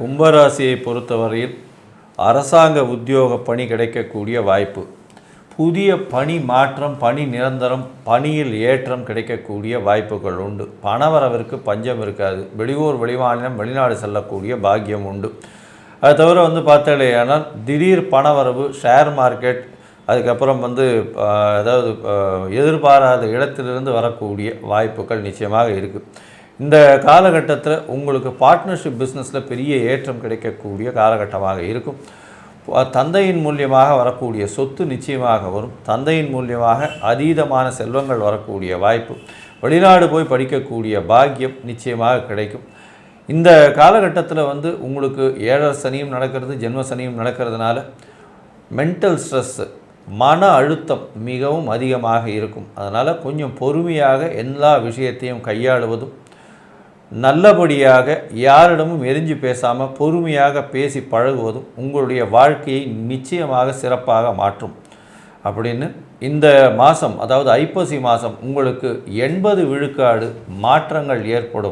கும்பராசியை பொறுத்தவரையில் அரசாங்க உத்தியோக பணி கிடைக்கக்கூடிய வாய்ப்பு. புதிய பணி மாற்றம் பணி நிரந்தரம் பணியில் ஏற்றம் கிடைக்கக்கூடிய வாய்ப்புகள் உண்டு. பணவரவிற்கு பஞ்சம் இருக்காது. வெளியூர் வெளிமாநிலம் வெளிநாடு செல்லக்கூடிய பாக்கியம் உண்டு. அது தவிர வந்து பார்த்தாலேயானால் திடீர் பணவரவு ஷேர் மார்க்கெட் அதுக்கப்புறம் வந்து அதாவது எதிர்பாராத இடத்திலிருந்து வரக்கூடிய வாய்ப்புகள் நிச்சயமாக இருக்குது இந்த காலகட்டத்தில் உங்களுக்கு பார்ட்னர்ஷிப் பிஸ்னஸில் பெரிய ஏற்றம் கிடைக்கக்கூடிய காலகட்டமாக இருக்கும். தந்தையின் மூலியமாக வரக்கூடிய சொத்து நிச்சயமாக வரும். தந்தையின் மூலியமாக அதீதமான செல்வங்கள் வரக்கூடிய வாய்ப்பு. வெளிநாடு போய் படிக்கக்கூடிய பாக்கியம் நிச்சயமாக கிடைக்கும். இந்த காலகட்டத்தில் வந்து உங்களுக்கு ஏழரை சனியும் நடக்கிறது ஜென்ம சனியும் நடக்கிறதுனால மென்டல் ஸ்ட்ரெஸ்ஸு மன அழுத்தம் மிகவும் அதிகமாக இருக்கும். அதனால் கொஞ்சம் பொறுமையாக எல்லா விஷயத்தையும் கையாளுவதும் நல்லபடியாக யாரிடமும் எரிஞ்சு பேசாமல் பொறுமையாக பேசி பழகுவதும் உங்களுடைய வாழ்க்கையை நிச்சயமாக சிறப்பாக மாற்றும். அப்படின்னு இந்த மாதம் அதாவது ஐப்பசி மாதம் உங்களுக்கு எண்பது விழுக்காடு மாற்றங்கள் ஏற்படும்.